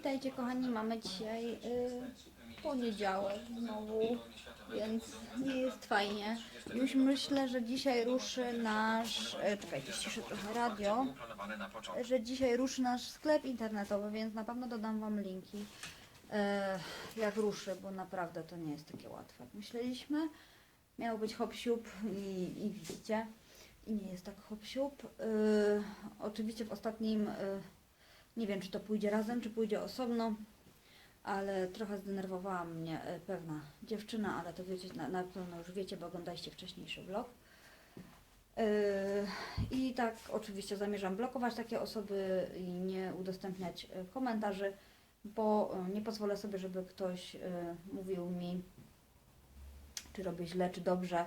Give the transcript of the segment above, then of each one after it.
Witajcie kochani, mamy dzisiaj y, poniedziałek znowu, więc nie jest fajnie. Już myślę, że dzisiaj ruszy nasz, e, czekajcie, ściszę trochę radio, że dzisiaj ruszy nasz sklep internetowy, więc na pewno dodam Wam linki, e, jak ruszy, bo naprawdę to nie jest takie łatwe, jak myśleliśmy. Miał być hop i, i widzicie, i nie jest tak hop. Y, oczywiście w ostatnim... Y, nie wiem, czy to pójdzie razem, czy pójdzie osobno, ale trochę zdenerwowała mnie e, pewna dziewczyna, ale to wiecie, na, na pewno już wiecie, bo oglądaliście wcześniejszy vlog. Yy, I tak oczywiście zamierzam blokować takie osoby i nie udostępniać e, komentarzy, bo e, nie pozwolę sobie, żeby ktoś e, mówił mi, czy robię źle, czy dobrze.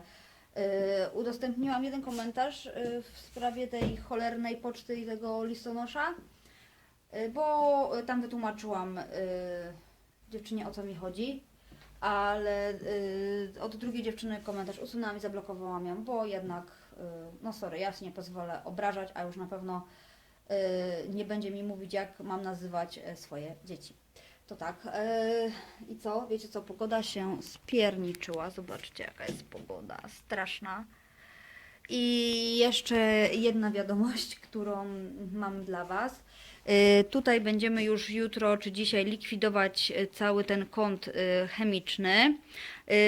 Udostępniłam jeden komentarz w sprawie tej cholernej poczty i tego listonosza. Y, bo y, tam wytłumaczyłam y, dziewczynie o co mi chodzi, ale od drugiej dziewczyny komentarz usunęłam i zablokowałam ją, bo jednak, no sorry, ja się nie pozwolę obrażać, a już na pewno nie będzie mi mówić, jak mam nazywać swoje dzieci. To tak. I co? Wiecie co? Pogoda się spierniczyła. Zobaczcie, jaka jest pogoda. Straszna. I jeszcze jedna wiadomość, którą mam dla Was. Y, Tutaj będziemy już jutro czy dzisiaj likwidować y, cały ten kąt y, chemiczny.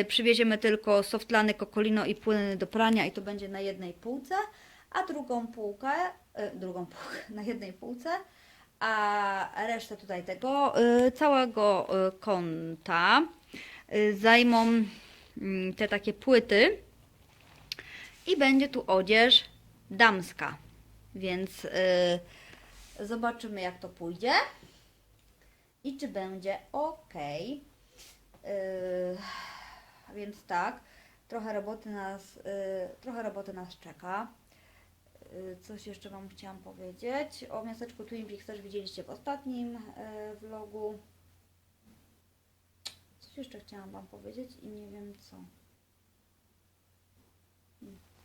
Przywieziemy tylko softlany, kokolino i płyny do prania i to będzie na jednej półce, a drugą półkę, drugą półkę na jednej półce, a resztę tutaj tego całego kąta zajmą mm, te takie płyty i będzie tu odzież damska. Więc zobaczymy, jak to pójdzie i czy będzie ok. Yy, więc tak, trochę roboty nas, yy, trochę roboty nas czeka. Yy, coś jeszcze Wam chciałam powiedzieć. O miasteczku Twin Peaks też widzieliście w ostatnim yy, vlogu. Coś jeszcze chciałam Wam powiedzieć i nie wiem co.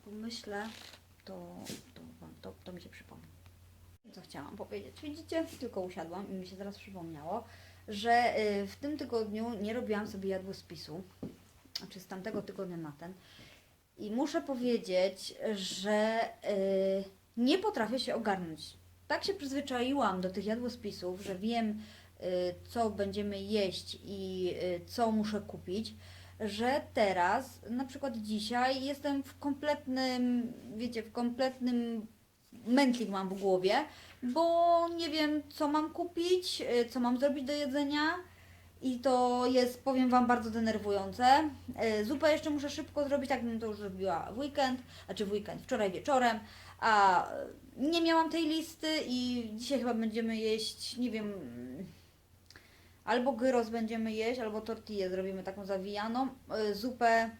Pomyślę, to, to, to, to mi się przypomni co chciałam powiedzieć. Widzicie, tylko usiadłam i mi się zaraz przypomniało, że y, w tym tygodniu nie robiłam sobie jadłospisu, znaczy z tamtego tygodnia na ten. I muszę powiedzieć, że y, nie potrafię się ogarnąć. Tak się przyzwyczaiłam do tych jadłospisów, że wiem, y, co będziemy jeść i co muszę kupić, że teraz, na przykład dzisiaj, jestem w kompletnym, wiecie, w kompletnym mętlik mam w głowie, bo nie wiem, co mam kupić, y, co mam zrobić do jedzenia. I to jest, powiem Wam, bardzo denerwujące. Y, Zupę jeszcze muszę szybko zrobić, tak bym to już zrobiła w weekend, znaczy w weekend, wczoraj wieczorem, a y, nie miałam tej listy i dzisiaj chyba będziemy jeść, nie wiem, albo gyros będziemy jeść, albo tortillę zrobimy taką zawijaną, zupę,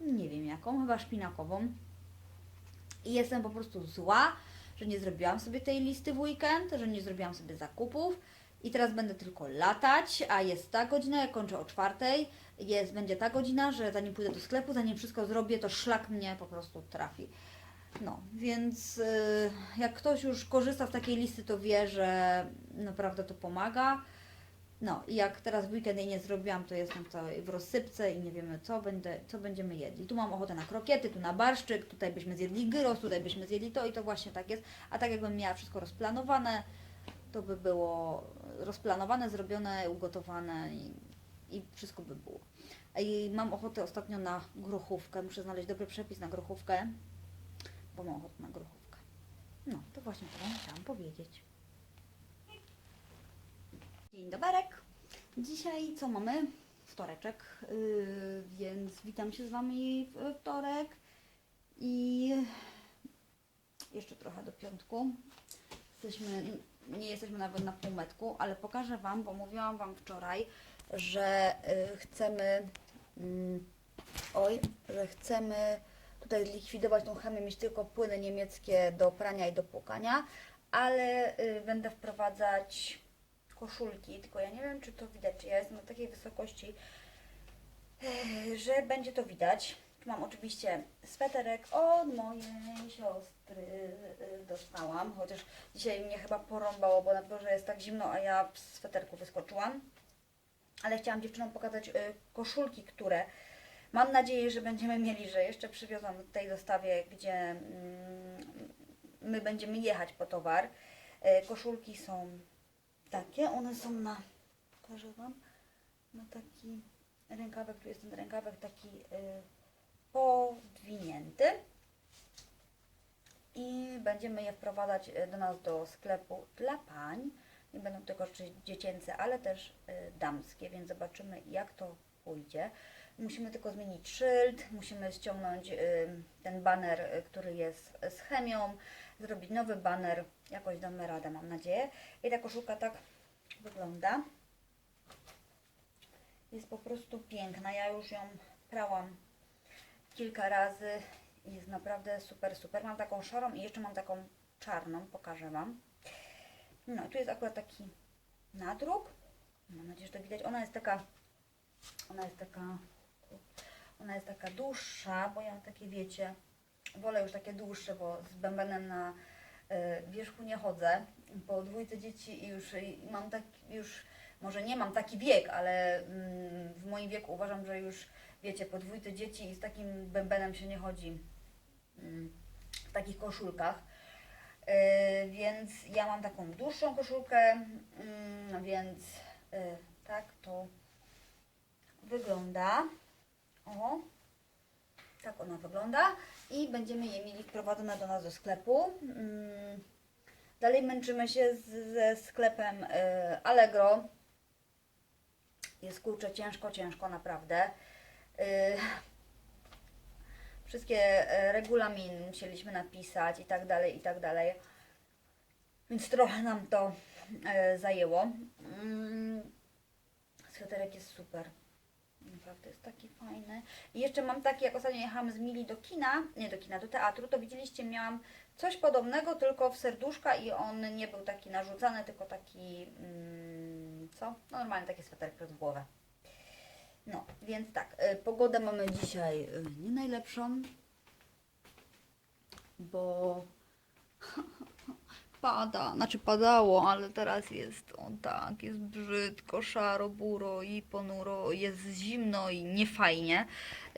nie wiem jaką, chyba szpinakową. I jestem po prostu zła, że nie zrobiłam sobie tej listy w weekend, że nie zrobiłam sobie zakupów i teraz będę tylko latać, a jest ta godzina, ja kończę o czwartej, jest, będzie ta godzina, że zanim pójdę do sklepu, zanim wszystko zrobię, to szlak mnie po prostu trafi. No, więc y, jak ktoś już korzysta z takiej listy, to wie, że naprawdę to pomaga. No i jak teraz w weekend jej nie zrobiłam, to jestem w rozsypce i nie wiemy co, będę, co będziemy jedli. Tu mam ochotę na krokiety, tu na barszczyk, tutaj byśmy zjedli gyros, tutaj byśmy zjedli to i to właśnie tak jest. A tak jakbym miała wszystko rozplanowane, to by było rozplanowane, zrobione, ugotowane i, i wszystko by było. I mam ochotę ostatnio na grochówkę, muszę znaleźć dobry przepis na grochówkę, bo mam ochotę na grochówkę. No, to właśnie to Wam chciałam powiedzieć. Dzień doberek. Dzisiaj co mamy? Wtoreczek, yy, więc witam się z Wami w wtorek i jeszcze trochę do piątku. Jesteśmy, nie jesteśmy nawet na półmetku, ale pokażę Wam, bo mówiłam Wam wczoraj, że yy, chcemy, mm, oj, że chcemy tutaj zlikwidować tą chemię, mieć tylko płyny niemieckie do prania i do płukania, ale yy, będę wprowadzać koszulki, tylko ja nie wiem, czy to widać, czy ja jestem na takiej wysokości, eh, że będzie to widać. Mam oczywiście sweterek od mojej siostry y, dostałam, chociaż dzisiaj mnie chyba porąbało, bo na dworze jest tak zimno, a ja w sweterku wyskoczyłam. Ale chciałam dziewczynom pokazać y, koszulki, które mam nadzieję, że będziemy mieli, że jeszcze przywiozą w tej dostawie, gdzie mm, my będziemy jechać po towar. Koszulki są takie, one są na, pokażę Wam, na taki rękawek, tu jest ten rękawek taki y, podwinięty i będziemy je wprowadzać y, do nas do sklepu dla pań. Nie będą tylko dziecięce, ale też y, damskie, więc zobaczymy jak to pójdzie. Musimy tylko zmienić szyld, musimy ściągnąć y, ten baner, y, który jest z chemią, zrobić nowy baner, jakoś damy radę, mam nadzieję. I ta koszulka tak wygląda. Jest po prostu piękna. Ja już ją prałam kilka razy. Jest naprawdę super, super. Mam taką szarą i jeszcze mam taką czarną. Pokażę Wam. No, tu jest akurat taki nadruk. Mam nadzieję, że to widać. Ona jest taka, ona jest taka, ona jest taka dłuższa, bo ja takie wiecie, wolę już takie dłuższe, bo z bębenem na y, wierzchu nie chodzę. Po dwójce dzieci i już mam tak, już może nie mam taki wiek, ale mm, w moim wieku uważam, że już wiecie, po dwójce dzieci i z takim bębenem się nie chodzi mm, w takich koszulkach. Yy, więc ja mam taką dłuższą koszulkę, mm, więc yy, tak to wygląda. O, tak ona wygląda i będziemy je mieli wprowadzone do nas do sklepu. Mm, Dalej męczymy się z, ze sklepem y, Allegro. Jest kurczę ciężko, ciężko naprawdę. Y, wszystkie y, regulaminy musieliśmy napisać i tak dalej, i tak dalej. Więc trochę nam to zajęło. Mm, sweterek jest super. Naprawdę jest taki fajny. I jeszcze mam taki, jak ostatnio jechałam z Mili do kina, nie do kina, do teatru, to widzieliście, miałam coś podobnego, tylko w serduszka i on nie był taki narzucany, tylko taki, mm, co? No, normalnie taki sweterek przez głowę. No, więc tak, y, pogodę mamy dzisiaj y, nie najlepszą, bo pada, znaczy padało, ale teraz jest on tak, jest brzydko, szaro, buro i ponuro, jest zimno i niefajnie.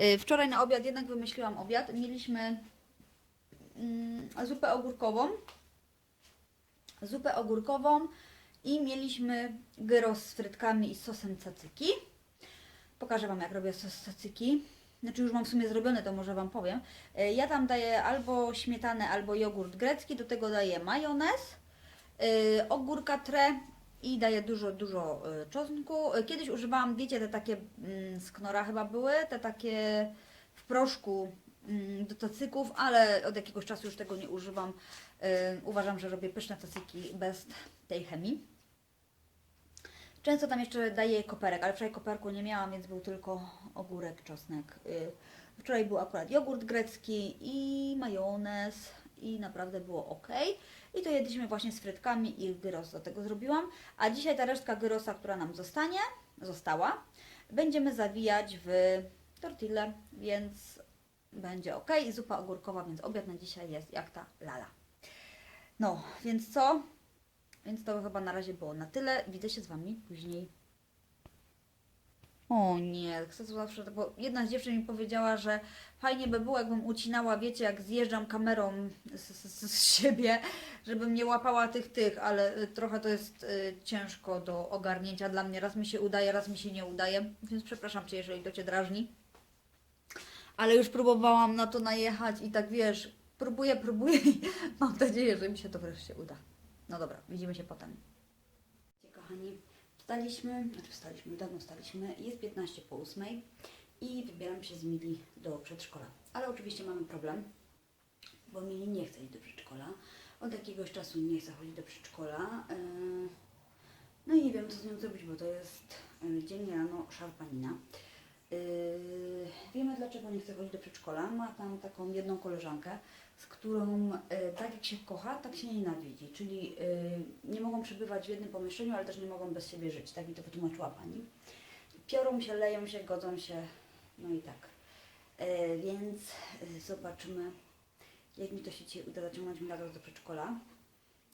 Y, Wczoraj na obiad jednak wymyśliłam obiad. Mieliśmy mm, zupę ogórkową, zupę ogórkową i mieliśmy gyros z frytkami i sosem cacyki. Pokażę Wam jak robię sos cacyki. Znaczy już mam w sumie zrobione, to może Wam powiem. E, Ja tam daję albo śmietanę, albo jogurt grecki, do tego daję majonez, yy, ogórka tre i daję dużo, dużo y, czosnku. Kiedyś używałam, wiecie, te takie mm, z knora chyba były, te takie w proszku mm, do tacyków, ale od jakiegoś czasu już tego nie używam. Uważam, że robię pyszne tacyki bez tej chemii. Często tam jeszcze daję koperek, ale wczoraj koperku nie miałam, więc był tylko ogórek, czosnek. Y, Wczoraj był akurat jogurt grecki i majonez i naprawdę było ok. I to jedliśmy właśnie z frytkami i gyros do tego zrobiłam. A dzisiaj ta resztka gyrosa, która nam zostanie, została, będziemy zawijać w tortillę, więc będzie ok. I zupa ogórkowa, więc obiad na dzisiaj jest jak ta lala. No, więc co? Więc to chyba na razie było na tyle. Widzę się z Wami później. O nie, chcę to zawsze, bo jedna z dziewczyn mi powiedziała, że fajnie by było, jakbym ucinała, wiecie, jak zjeżdżam kamerą z, z, z siebie, żebym nie łapała tych, tych, ale y, trochę to jest y, ciężko do ogarnięcia dla mnie. Raz mi się udaje, raz mi się nie udaje, więc przepraszam Cię, jeżeli to Cię drażni. Ale już próbowałam na to najechać i tak wiesz, próbuję, próbuję mam nadzieję, że mi się to wreszcie uda. No dobra, widzimy się potem. Kochani, wstaliśmy, znaczy wstaliśmy, dawno wstaliśmy, jest 15 po 8 i wybieram się z Mili do przedszkola. Ale oczywiście mamy problem, bo Mili nie chce iść do przedszkola. Od jakiegoś czasu nie chce chodzić do przedszkola. Yy, No i nie wiem, co z nią zrobić, bo to jest yy, dzień rano szarpanina. Yy, wiemy, dlaczego nie chce chodzić do przedszkola. Ma tam taką jedną koleżankę, z którą yy, tak jak się kocha, tak się nienawidzi. Czyli yy, nie mogą przebywać w jednym pomieszczeniu, ale też nie mogą bez siebie żyć. Tak mi to wytłumaczyła pani. Piorą się, leją się, godzą się, no i tak. E, więc e, zobaczymy, jak mi to się uda zaciągnąć Milagros do przedszkola.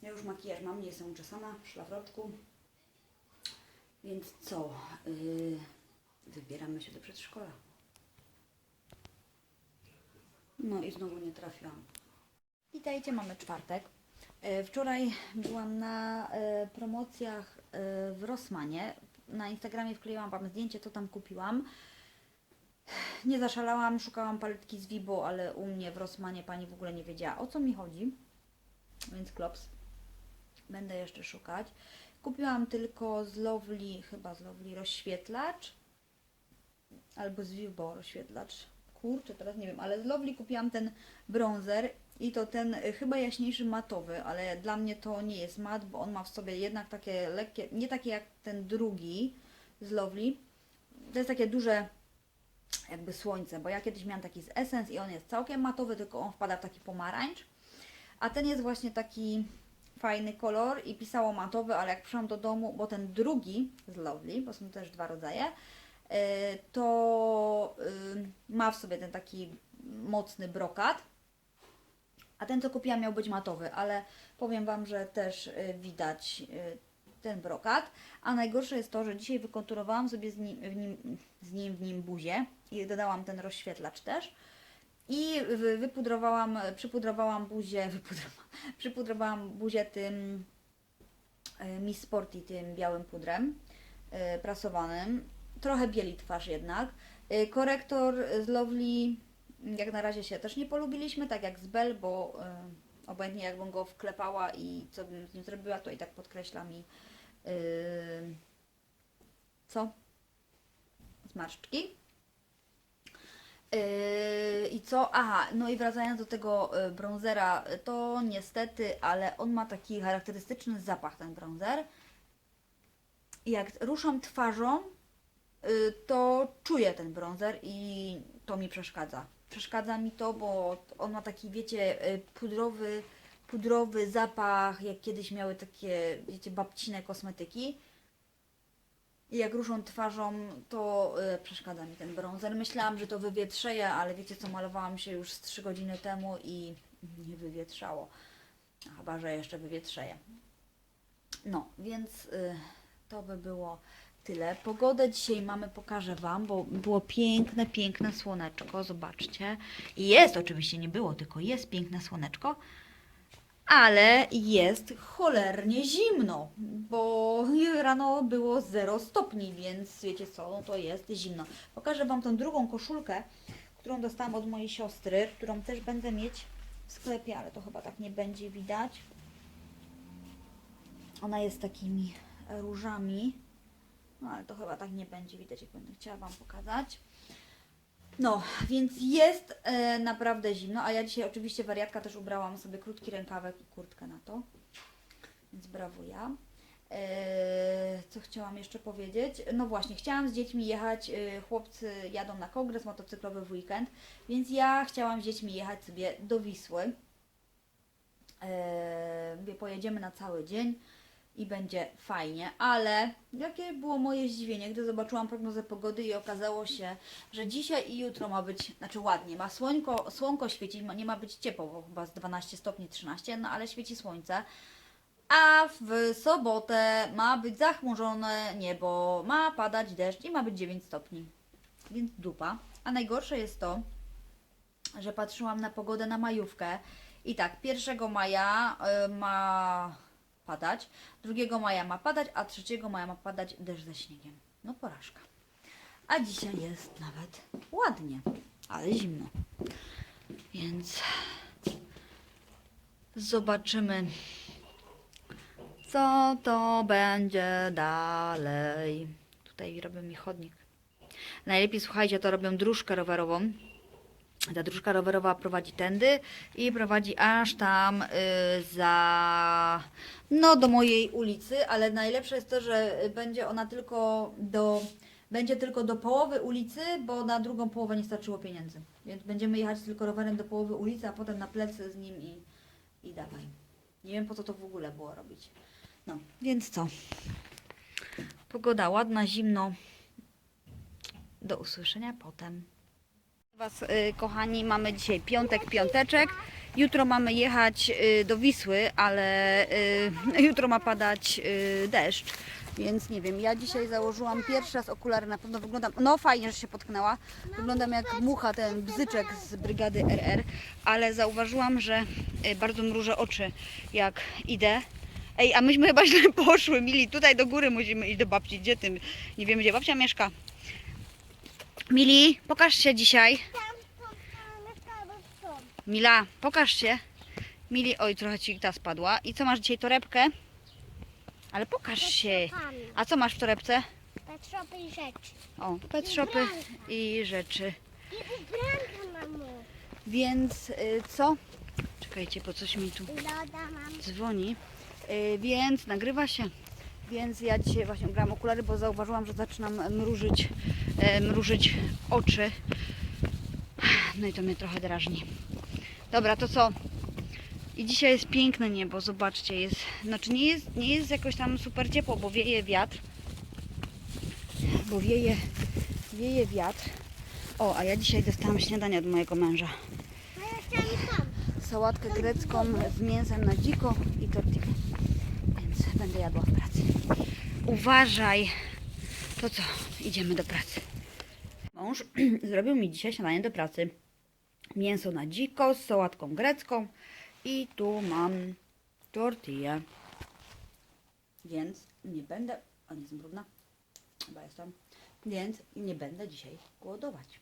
Ja już makijaż mam, nie jestem uczesana szlafrotku. Więc co? Wybieramy się do przedszkola. No i znowu nie trafiłam. Witajcie, mamy czwartek. E, Wczoraj byłam na e, promocjach e, w Rossmanie. Na Instagramie wkleiłam Wam zdjęcie, co tam kupiłam. Nie zaszalałam, szukałam paletki z Vibo, ale u mnie w Rossmanie pani w ogóle nie wiedziała o co mi chodzi. Więc klops. Będę jeszcze szukać. Kupiłam tylko z Lovely, chyba z Lovely rozświetlacz. Albo z Vibo rozświetlacz. Kurczę, teraz nie wiem, ale z Lovely kupiłam ten bronzer i to ten y, chyba jaśniejszy matowy, ale dla mnie to nie jest mat, bo on ma w sobie jednak takie lekkie, nie takie jak ten drugi z Lovely. To jest takie duże jakby słońce, bo ja kiedyś miałam taki z Essence i on jest całkiem matowy, tylko on wpada w taki pomarańcz. A ten jest właśnie taki fajny kolor i pisało matowy, ale jak przyszłam do domu, bo ten drugi z Lovely, bo są też dwa rodzaje, to y, ma w sobie ten taki mocny brokat. A ten, co kupiłam, miał być matowy, ale powiem Wam, że też y, widać y, ten brokat. A najgorsze jest to, że dzisiaj wykonturowałam sobie z nim, w nim, z nim w nim buzię i dodałam ten rozświetlacz też. I wy- wypudrowałam, przypudrowałam buzię, wypudrowałam, przypudrowałam buzię tym Miss Sporty, tym białym pudrem prasowanym. Trochę bieli twarz jednak. Y, Korektor z Lovely jak na razie się też nie polubiliśmy, tak jak z Bell, bo y, obojętnie jakbym go wklepała i co bym z nim zrobiła, to i tak podkreśla mi y, co? Zmarszczki. Yy, I co? Aha, no i wracając do tego y, bronzera, y, to niestety, ale on ma taki charakterystyczny zapach, ten bronzer. I jak ruszam twarzą, to czuję ten bronzer i to mi przeszkadza. Przeszkadza mi to, bo on ma taki, wiecie, y, pudrowy, pudrowy zapach, jak kiedyś miały takie, wiecie, babcine kosmetyki. I jak ruszą twarzą, to y, przeszkadza mi ten bronzer. Myślałam, że to wywietrzeje, ale wiecie co, malowałam się już z 3 godziny temu i nie wywietrzało. Chyba, że jeszcze wywietrzeje. No, więc y, to by było tyle. Pogodę dzisiaj mamy, pokażę Wam, bo było piękne, piękne słoneczko, zobaczcie. I jest oczywiście, nie było, tylko jest piękne słoneczko, ale jest cholernie zimno, bo rano było 0 stopni, więc wiecie co, no to jest zimno. Pokażę Wam tą drugą koszulkę, którą dostałam od mojej siostry, którą też będę mieć w sklepie, ale to chyba tak nie będzie widać. Ona jest takimi różami. No ale to chyba tak nie będzie widać, jak będę chciała Wam pokazać. No, więc jest e, naprawdę zimno, a ja dzisiaj oczywiście wariatka też ubrałam sobie krótki rękawek i kurtkę na to. Więc brawo ja. E, co chciałam jeszcze powiedzieć? No właśnie, chciałam z dziećmi jechać, e, chłopcy jadą na kongres motocyklowy w weekend, więc ja chciałam z dziećmi jechać sobie do Wisły. E, mówię, pojedziemy na cały dzień i będzie fajnie, ale jakie było moje zdziwienie, gdy zobaczyłam prognozę pogody i okazało się, że dzisiaj i jutro ma być, znaczy ładnie, ma słońko, słonko świecić, nie ma być ciepło, chyba z 12 stopni 13, no ale świeci słońce. A w sobotę ma być zachmurzone niebo, ma padać deszcz i ma być 9 stopni. Więc dupa. A najgorsze jest to, że patrzyłam na pogodę na majówkę i tak, 1 maja y, ma padać, 2 maja ma padać, a 3 maja ma padać deszcz ze śniegiem. No porażka. A dzisiaj jest nawet ładnie, ale zimno. Więc zobaczymy, co to będzie dalej. Tutaj robią mi chodnik. Najlepiej słuchajcie, to robią dróżkę rowerową. Ta dróżka rowerowa prowadzi tędy i prowadzi aż tam y, za no do mojej ulicy, ale najlepsze jest to, że będzie ona tylko do będzie tylko do połowy ulicy, bo na drugą połowę nie starczyło pieniędzy. Więc będziemy jechać tylko rowerem do połowy ulicy, a potem na plecy z nim i, i dawaj. Nie wiem po co to w ogóle było robić. No, więc co? Pogoda ładna, zimno. Do usłyszenia potem. Was, y, kochani, mamy dzisiaj piątek, piąteczek. Jutro mamy jechać y, do Wisły, ale y, jutro ma padać deszcz. Więc nie wiem, ja dzisiaj założyłam pierwszy raz okulary, na pewno wyglądam, no fajnie, że się potknęła. Wyglądam jak mucha, ten bzyczek z brygady RR, ale zauważyłam, że bardzo mrużę oczy, jak idę. Ej, a myśmy chyba źle poszły, Mili, tutaj do góry musimy iść do babci, gdzie ty? Nie wiem, gdzie babcia mieszka. Mili, pokaż się dzisiaj. Mila, pokaż się. Mili, oj, trochę ci ta spadła. I co masz dzisiaj, torebkę? Ale pokaż się. A co masz w torebce? Patrzopy i rzeczy. O, pet shopy i rzeczy. I ubranka, mamo. Więc y, co? Czekajcie, po coś mi tu Loda dzwoni. Y, więc nagrywa się. Więc ja dzisiaj właśnie ubrałam okulary, bo zauważyłam, że zaczynam mrużyć, e, mrużyć oczy. No i to mnie trochę drażni. Dobra, to co? I dzisiaj jest piękne niebo, zobaczcie, jest, znaczy nie jest, nie jest jakoś tam super ciepło, bo wieje wiatr. Bo wieje, wieje wiatr. O, a ja dzisiaj dostałam śniadanie od mojego męża. Sałatkę grecką z mięsem na dziko i tortillę. Więc będę jadła w. Uważaj. To co? Idziemy do pracy. Mąż zrobił mi dzisiaj śniadanie do pracy. Mięso na dziko z sałatką grecką i tu mam tortillę. Więc nie będę... O, nie jestem brudna. Chyba jestem. Więc nie będę dzisiaj głodować.